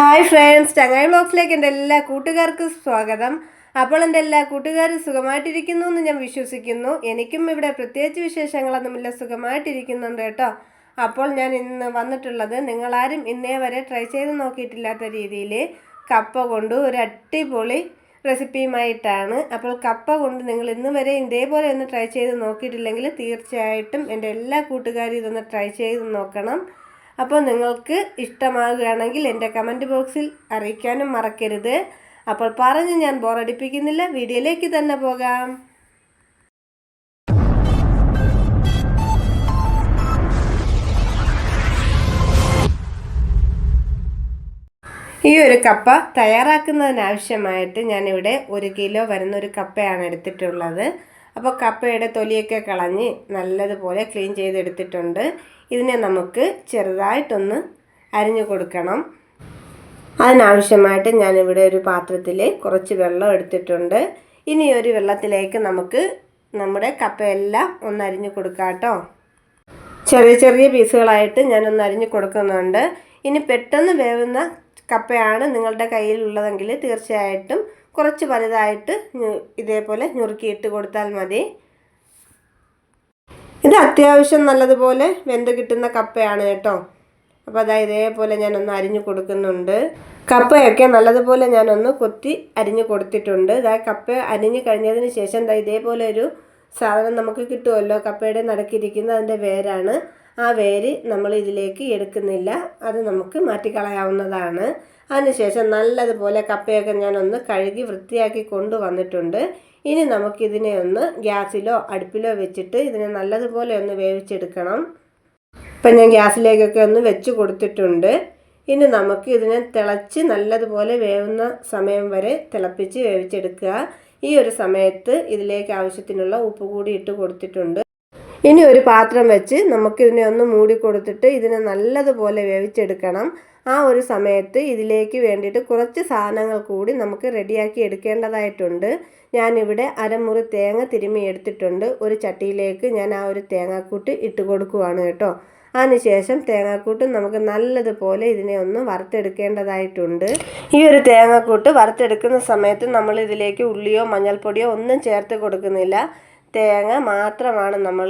Hi friends ചങ്ങായി ബ്ലോഗ്സിലേക്ക് എന്റെ എല്ലാ കൂട്ടുകാർക്കും സ്വാഗതം. അപ്പോൾ എന്റെ എല്ലാ കൂട്ടുകാരും സുഖമായിട്ടിരിക്കുന്നു എന്ന് ഞാൻ വിശ്വസിക്കുന്നു. എനിക്കും ഇവിടെ പ്രത്യേകിച്ച് വിശേഷങ്ങളൊന്നുമില്ല സുഖമായിട്ടിരിക്കുന്നുണ്ട് കേട്ടോ. അപ്പോൾ ഞാൻ ഇന്ന് വന്നിട്ടുള്ളത് നിങ്ങളാരും ഇന്നേ വരെ ട്രൈ ചെയ്ത് നോക്കിയിട്ടില്ലാത്ത രീതിയിൽ കപ്പ കൊണ്ട് ഒരു അടിപൊളി റെസിപ്പിയുമായിട്ടാണ്. അപ്പോൾ കപ്പ കൊണ്ട് നിങ്ങൾ ഇന്ന് വരെ ഇതേപോലെ ഒന്ന് ട്രൈ ചെയ്ത് നോക്കിയിട്ടില്ലെങ്കിൽ തീർച്ചയായിട്ടും എന്റെ എല്ലാ കൂട്ടുകാരും ഇതൊന്ന് ട്രൈ ചെയ്ത് നോക്കണം. അപ്പോൾ നിങ്ങൾക്ക് ഇഷ്ടമാകുകയാണെങ്കിൽ എന്റെ കമന്റ് ബോക്സിൽ അറിയിക്കാനും മറക്കരുത്. അപ്പോൾ പറഞ്ഞ് ഞാൻ ബോറടിപ്പിക്കുന്നില്ല. വീഡിയോയിലേക്ക് തന്നെ പോകാം. ഈ ഒരു കപ്പ തയ്യാറാക്കുന്നതിനാവശ്യമായിട്ട് ഞാനിവിടെ ഒരു കിലോ വരുന്ന ഒരു കപ്പയാണ് എടുത്തിട്ടുള്ളത്. അപ്പോൾ കപ്പയുടെ തൊലിയൊക്കെ കളഞ്ഞ് നല്ലതുപോലെ ക്ലീൻ ചെയ്തെടുത്തിട്ടുണ്ട്. ഇതിനെ നമുക്ക് ചെറുതായിട്ടൊന്ന് അരിഞ്ഞു കൊടുക്കണം. അതിനാവശ്യമായിട്ട് ഞാനിവിടെ ഒരു പാത്രത്തിൽ കുറച്ച് വെള്ളം എടുത്തിട്ടുണ്ട്. ഇനി ഒരു വെള്ളത്തിലേക്ക് നമുക്ക് നമ്മുടെ കപ്പയെല്ലാം ഒന്ന് അരിഞ്ഞു കൊടുക്കാം കേട്ടോ. ചെറിയ ചെറിയ പീസുകളായിട്ട് ഞാനൊന്ന് അരിഞ്ഞു കൊടുക്കുന്നുണ്ട്. ഇനി പെട്ടെന്ന് വേവുന്ന കപ്പയാണ് നിങ്ങളുടെ കയ്യിലുള്ളതെങ്കിൽ തീർച്ചയായിട്ടും കുറച്ച് വലുതായിട്ട് ഇതേപോലെ ഞുറുക്കിയിട്ട് കൊടുത്താൽ മതി. ഇത് അത്യാവശ്യം നല്ലതുപോലെ വെന്ത് കിട്ടുന്ന കപ്പയാണ് കേട്ടോ. അപ്പോൾ അതാ ഇതേപോലെ ഞാനൊന്ന് അരിഞ്ഞു കൊടുക്കുന്നുണ്ട്. കപ്പയൊക്കെ നല്ലതുപോലെ ഞാനൊന്ന് കൊത്തി അരിഞ്ഞു കൊടുത്തിട്ടുണ്ട്. ഇതാ കപ്പ അരിഞ്ഞു കഴിഞ്ഞതിന് ശേഷം ദാ ഇതേപോലെ ഒരു സാധനം നമുക്ക് കിട്ടുമല്ലോ. കപ്പയുടെ നടക്കിരിക്കുന്ന അതിന്റെ വേരാണ്. ആ വേര് നമ്മൾ ഇതിലേക്ക് എടുക്കുന്നില്ല. അത് നമുക്ക് മാറ്റിക്കളയാവുന്നതാണ്. അതിനുശേഷം നല്ലതുപോലെ കപ്പയൊക്കെ ഞാനൊന്ന് കഴുകി വൃത്തിയാക്കി കൊണ്ടുവന്നിട്ടുണ്ട്. ഇനി നമുക്കിതിനെ ഒന്ന് ഗ്യാസിലോ അടുപ്പിലോ വെച്ചിട്ട് ഇതിനെ നല്ലതുപോലെ ഒന്ന് വേവിച്ചെടുക്കണം. ഇപ്പം ഞാൻ ഗ്യാസിലേക്കൊക്കെ ഒന്ന് വെച്ച് കൊടുത്തിട്ടുണ്ട്. ഇനി നമുക്ക് ഇതിനെ തിളച്ച് നല്ലതുപോലെ വേവുന്ന സമയം വരെ തിളപ്പിച്ച് വേവിച്ചെടുക്കുക. ഈ ഒരു സമയത്ത് ഇതിലേക്ക് ആവശ്യത്തിനുള്ള ഉപ്പ് കൂടി ഇട്ട് കൊടുത്തിട്ടുണ്ട്. ഇനി ഒരു പാത്രം വെച്ച് നമുക്കിതിനെ ഒന്ന് മൂടി കൊടുത്തിട്ട് ഇതിനെ നല്ലതുപോലെ വേവിച്ചെടുക്കണം. ആ ഒരു സമയത്ത് ഇതിലേക്ക് വേണ്ടിയിട്ട് കുറച്ച് സാധനങ്ങൾ കൂടി നമുക്ക് റെഡിയാക്കി എടുക്കേണ്ടതായിട്ടുണ്ട്. ഞാനിവിടെ അരമുറി തേങ്ങ തിരുമ്മി എടുത്തിട്ടുണ്ട്. ഒരു ചട്ടിയിലേക്ക് ഞാൻ ആ ഒരു തേങ്ങാക്കൂട്ട് ഇട്ട് കൊടുക്കുവാണ് കേട്ടോ. അതിനുശേഷം തേങ്ങാക്കൂട്ട് നമുക്ക് നല്ലതുപോലെ ഇതിനെ ഒന്ന് വറുത്തെടുക്കേണ്ടതായിട്ടുണ്ട്. ഈ ഒരു തേങ്ങാക്കൂട്ട് വറുത്തെടുക്കുന്ന സമയത്ത് നമ്മൾ ഇതിലേക്ക് ഉള്ളിയോ മഞ്ഞൾപ്പൊടിയോ ഒന്നും ചേർത്ത് കൊടുക്കുന്നില്ല. തേങ്ങ മാത്രമാണ് നമ്മൾ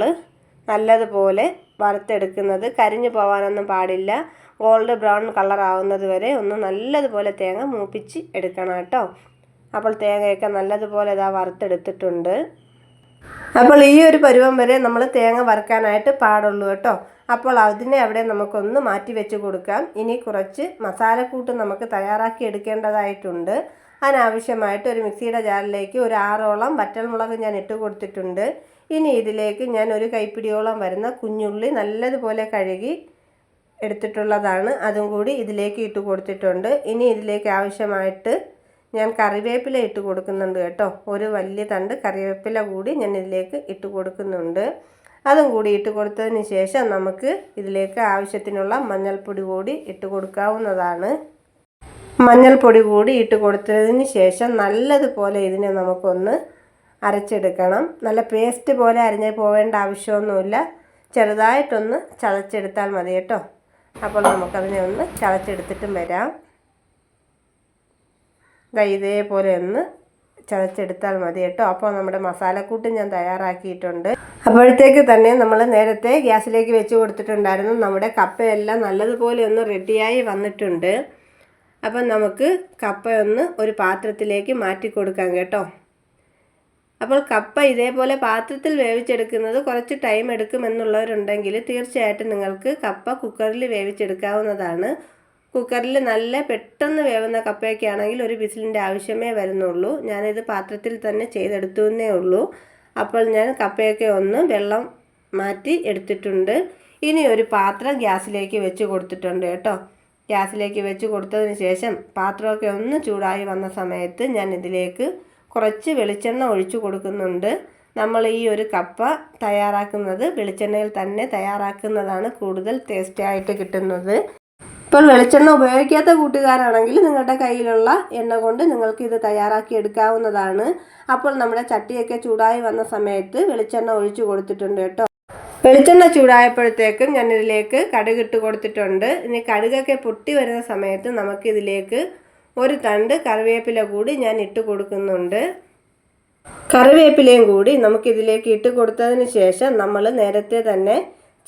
നല്ലതുപോലെ വറുത്തെടുക്കുന്നത്. കരിഞ്ഞു പോകാനൊന്നും പാടില്ല. ഗോൾഡ് ബ്രൗൺ കളർ ആവുന്നത് വരെ ഒന്ന് നല്ലതുപോലെ തേങ്ങ മൂപ്പിച്ച് എടുക്കണം കേട്ടോ. അപ്പോൾ തേങ്ങയൊക്കെ നല്ലതുപോലെ ഇതാ വറുത്തെടുത്തിട്ടുണ്ട്. അപ്പോൾ ഈ ഒരു പരുവം വരെ നമ്മൾ തേങ്ങ വറുക്കാനായിട്ട് പാടുള്ളൂ കേട്ടോ. അപ്പോൾ അതിനെ അവിടെ നമുക്കൊന്ന് മാറ്റി വെച്ച് കൊടുക്കാം. ഇനി കുറച്ച് മസാലക്കൂട്ട് നമുക്ക് തയ്യാറാക്കി എടുക്കേണ്ടതായിട്ടുണ്ട്. അതിനാവശ്യമായിട്ട് ഒരു മിക്സിയുടെ ജാറിലേക്ക് ഒരു ആറോളം വറ്റൽമുളക് ഞാൻ ഇട്ട് കൊടുത്തിട്ടുണ്ട്. ഇനി ഇതിലേക്ക് ഞാൻ ഒരു കൈപ്പിടിയോളം വരുന്ന കുഞ്ഞുള്ളി നല്ലതുപോലെ കഴുകി എടുത്തിട്ടുള്ളതാണ്. അതും കൂടി ഇതിലേക്ക് ഇട്ട് കൊടുത്തിട്ടുണ്ട്. ഇനി ഇതിലേക്ക് ആവശ്യമായിട്ട് ഞാൻ കറിവേപ്പില ഇട്ട് കൊടുക്കുന്നുണ്ട് കേട്ടോ. ഒരു വലിയ തണ്ട് കറിവേപ്പില കൂടി ഞാൻ ഇതിലേക്ക് ഇട്ട് കൊടുക്കുന്നുണ്ട്. അതും കൂടി ഇട്ട് കൊടുത്തതിന് ശേഷം നമുക്ക് ഇതിലേക്ക് ആവശ്യത്തിനുള്ള മഞ്ഞൾപ്പൊടി കൂടി ഇട്ട് കൊടുക്കാവുന്നതാണ്. മഞ്ഞൾപ്പൊടി കൂടി ഇട്ട് കൊടുത്തതിന് ശേഷം നല്ലതുപോലെ ഇതിനെ നമുക്കൊന്ന് അരച്ചെടുക്കണം. നല്ല പേസ്റ്റ് പോലെ അരിഞ്ഞ് പോവേണ്ട ആവശ്യമൊന്നുമില്ല. ചെറുതായിട്ടൊന്ന് ചതച്ചെടുത്താൽ മതി കേട്ടോ. അപ്പോൾ നമുക്കതിനെ ഒന്ന് ചതച്ചെടുത്തിട്ടും വരാം. ഇതേപോലെ ഒന്ന് ചതച്ചെടുത്താൽ മതി കേട്ടോ. അപ്പോൾ നമ്മുടെ മസാലക്കൂട്ട് ഞാൻ തയ്യാറാക്കിയിട്ടുണ്ട്. അപ്പോഴത്തേക്ക് തന്നെ നമ്മൾ നേരത്തെ ഗ്യാസിലേക്ക് വെച്ച് കൊടുത്തിട്ടുണ്ടായിരുന്നു. നമ്മുടെ കപ്പയെല്ലാം നല്ലതുപോലെ ഒന്ന് റെഡിയായി വന്നിട്ടുണ്ട്. അപ്പം നമുക്ക് കപ്പയൊന്ന് ഒരു പാത്രത്തിലേക്ക് മാറ്റി കൊടുക്കാം കേട്ടോ. അപ്പോൾ കപ്പ ഇതേപോലെ പാത്രത്തിൽ വേവിച്ചെടുക്കുന്നത് കുറച്ച് ടൈം എടുക്കുമെന്നുള്ളവരുണ്ടെങ്കിൽ തീർച്ചയായിട്ടും നിങ്ങൾക്ക് കപ്പ കുക്കറിൽ വേവിച്ചെടുക്കാവുന്നതാണ്. കുക്കറിൽ നല്ല പെട്ടെന്ന് വേവുന്ന കപ്പയൊക്കെ ആണെങ്കിൽ ഒരു വിസിലിന്റെ ആവശ്യമേ വരുന്നുള്ളൂ. ഞാനിത് പാത്രത്തിൽ തന്നെ ചെയ്തെടുത്തു എന്നേ ഉള്ളൂ. അപ്പോൾ ഞാൻ കപ്പയൊക്കെ ഒന്ന് വെള്ളം മാറ്റി എടുത്തിട്ടുണ്ട്. ഇനി ഒരു പാത്രം ഗ്യാസിലേക്ക് വെച്ച് കൊടുത്തിട്ടുണ്ട് കേട്ടോ. ഗ്യാസിലേക്ക് വെച്ച് കൊടുത്തതിന് ശേഷം പാത്രമൊക്കെ ഒന്ന് ചൂടായി വന്ന സമയത്ത് ഞാൻ ഇതിലേക്ക് കുറച്ച് വെളിച്ചെണ്ണ ഒഴിച്ചു കൊടുക്കുന്നുണ്ട്. നമ്മൾ ഈ ഒരു കപ്പ തയ്യാറാക്കുന്നത് വെളിച്ചെണ്ണയിൽ തന്നെ തയ്യാറാക്കുന്നതാണ് കൂടുതൽ ടേസ്റ്റി ആയിട്ട് കിട്ടുന്നത്. ഇപ്പോൾ വെളിച്ചെണ്ണ ഉപയോഗിക്കാത്ത കൂട്ടുകാരാണെങ്കിൽ നിങ്ങളുടെ കയ്യിലുള്ള എണ്ണ കൊണ്ട് നിങ്ങൾക്ക് ഇത് തയ്യാറാക്കി എടുക്കാവുന്നതാണ്. അപ്പോൾ നമ്മുടെ ചട്ടിയൊക്കെ ചൂടായി വന്ന സമയത്ത് വെളിച്ചെണ്ണ ഒഴിച്ചു കൊടുത്തിട്ടുണ്ട് കേട്ടോ. വെളിച്ചെണ്ണ ചൂടായപ്പോഴത്തേക്കും ഞാനിതിലേക്ക് കടുക് ഇട്ട് കൊടുത്തിട്ടുണ്ട്. ഇനി കടുകൊക്കെ പൊട്ടി വരുന്ന സമയത്ത് നമുക്കിതിലേക്ക് ഒരു തണ്ട് കറിവേപ്പില കൂടി ഞാൻ ഇട്ട് കൊടുക്കുന്നുണ്ട്. കറിവേപ്പിലയും കൂടി നമുക്കിതിലേക്ക് ഇട്ട് കൊടുത്തതിന് ശേഷം നമ്മൾ നേരത്തെ തന്നെ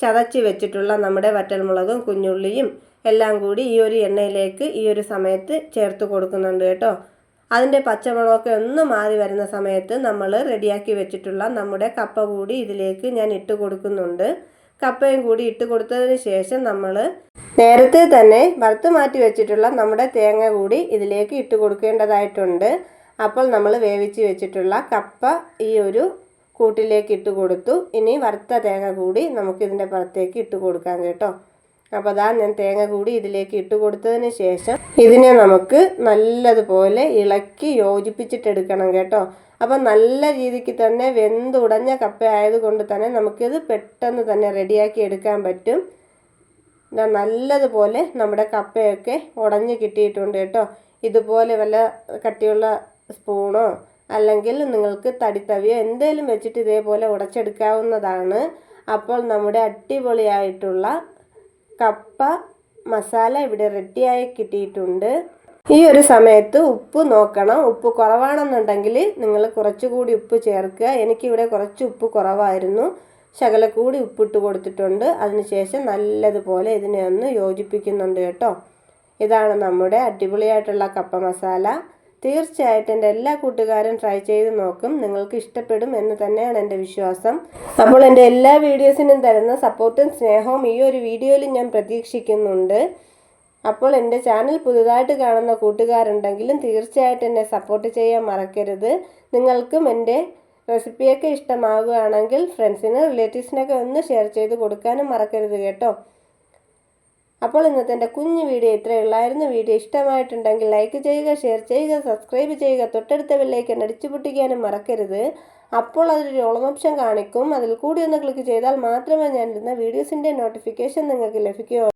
ചതച്ച് വെച്ചിട്ടുള്ള നമ്മുടെ വറ്റൽമുളകും കുഞ്ഞുള്ളിയും എല്ലാം കൂടി ഈ ഒരു എണ്ണയിലേക്ക് ഈ ഒരു സമയത്ത് ചേർത്ത് കൊടുക്കുന്നുണ്ട് കേട്ടോ. അതിന്റെ പച്ചമുളകൊക്കെ ഒന്ന് മാറി വരുന്ന സമയത്ത് നമ്മൾ റെഡിയാക്കി വെച്ചിട്ടുള്ള നമ്മുടെ കപ്പ കൂടി ഇതിലേക്ക് ഞാൻ ഇട്ട് കൊടുക്കുന്നുണ്ട്. കപ്പയും കൂടി ഇട്ട് കൊടുത്തതിന് ശേഷം നമ്മൾ നേരത്തെ തന്നെ വറുത്ത് മാറ്റി വെച്ചിട്ടുള്ള നമ്മുടെ തേങ്ങ കൂടി ഇതിലേക്ക് ഇട്ട് കൊടുക്കേണ്ടതായിട്ടുണ്ട്. അപ്പോൾ നമ്മൾ വേവിച്ച് വെച്ചിട്ടുള്ള കപ്പ ഈ ഒരു കൂട്ടിലേക്ക് ഇട്ട് കൊടുത്തു. ഇനി വറുത്ത തേങ്ങ കൂടി നമുക്കിതിന്റെ പുറത്തേക്ക് ഇട്ട് കൊടുക്കാം കേട്ടോ. അപ്പോൾ അതാ ഞാൻ തേങ്ങ കൂടി ഇതിലേക്ക് ഇട്ട് കൊടുത്തതിന് ശേഷം ഇതിനെ നമുക്ക് നല്ലതുപോലെ ഇളക്കി യോജിപ്പിച്ചിട്ടെടുക്കണം കേട്ടോ. അപ്പം നല്ല രീതിക്ക് തന്നെ വെന്തുടഞ്ഞ കപ്പ ആയതുകൊണ്ട് തന്നെ നമുക്കിത് പെട്ടെന്ന് തന്നെ റെഡിയാക്കി എടുക്കാൻ പറ്റും. ഇതാ നല്ലതുപോലെ നമ്മുടെ കപ്പയൊക്കെ ഉടഞ്ഞ് കിട്ടിയിട്ടുണ്ട് കേട്ടോ. ഇതുപോലെ വല്ല കട്ടിയുള്ള സ്പൂണോ അല്ലെങ്കിൽ നിങ്ങൾക്ക് തടിത്തവിയോ എന്തെങ്കിലും വെച്ചിട്ട് ഇതേപോലെ ഉടച്ചെടുക്കാവുന്നതാണ്. അപ്പോൾ നമ്മുടെ അടിപൊളിയായിട്ടുള്ള കപ്പ മസാല ഇവിടെ റെഡിയായി കിട്ടിയിട്ടുണ്ട്. ഈ ഒരു സമയത്ത് ഉപ്പ് നോക്കണം. ഉപ്പ് കുറവാണെന്നുണ്ടെങ്കിൽ നിങ്ങൾ കുറച്ചുകൂടി ഉപ്പ് ചേർക്കുക. എനിക്കിവിടെ കുറച്ച് ഉപ്പ് കുറവായിരുന്നു. ശകല കൂടി ഉപ്പിട്ട് കൊടുത്തിട്ടുണ്ട്. അതിനുശേഷം നല്ലതുപോലെ ഇതിനെ ഒന്ന് യോജിപ്പിക്കുന്നുണ്ട് കേട്ടോ. ഇതാണ് നമ്മുടെ അടിപൊളിയായിട്ടുള്ള കപ്പ മസാല. തീർച്ചയായിട്ടും എന്റെ എല്ലാ കൂട്ടുകാരും ട്രൈ ചെയ്ത് നോക്കും. നിങ്ങൾക്ക് ഇഷ്ടപ്പെടും എന്ന് തന്നെയാണ് എന്റെ വിശ്വാസം. അപ്പോൾ എന്റെ എല്ലാ വീഡിയോസിനും തരുന്ന സപ്പോർട്ടും സ്നേഹവും ഈ ഒരു വീഡിയോയിൽ ഞാൻ പ്രതീക്ഷിക്കുന്നുണ്ട്. അപ്പോൾ എന്റെ ചാനൽ പുതുതായിട്ട് കാണുന്ന കൂട്ടുകാരുണ്ടെങ്കിലും തീർച്ചയായിട്ടും എന്നെ സപ്പോർട്ട് ചെയ്യാൻ മറക്കരുത്. നിങ്ങൾക്കും എന്റെ റെസിപ്പിയൊക്കെ ഇഷ്ടമാകുകയാണെങ്കിൽ ഫ്രണ്ട്സിന് റിലേറ്റീവ്സിനൊക്കെ ഒന്ന് ഷെയർ ചെയ്ത് കൊടുക്കാനും മറക്കരുത് കേട്ടോ. അപ്പോൾ ഇന്നത്തെ എന്റെ കുഞ്ഞു വീഡിയോ ഇത്രയേ ഉള്ളായിരുന്നു. വീഡിയോ ഇഷ്ടമായിട്ടുണ്ടെങ്കിൽ ലൈക്ക് ചെയ്യുക ഷെയർ ചെയ്യുക സബ്സ്ക്രൈബ് ചെയ്യുക. തൊട്ടടുത്ത ബെല്ലേക്ക് അടിച്ചു പൊട്ടിക്കാനും മറക്കരുത്. അപ്പോൾ അതൊരു ഓളം ഓപ്ഷൻ കാണിക്കും. അതിൽ കൂടി ഒന്ന് ക്ലിക്ക് ചെയ്താൽ മാത്രമേ ഞാൻ വീഡിയോസിന്റെ നോട്ടിഫിക്കേഷൻ നിങ്ങൾക്ക് ലഭിക്കുകയുള്ളൂ.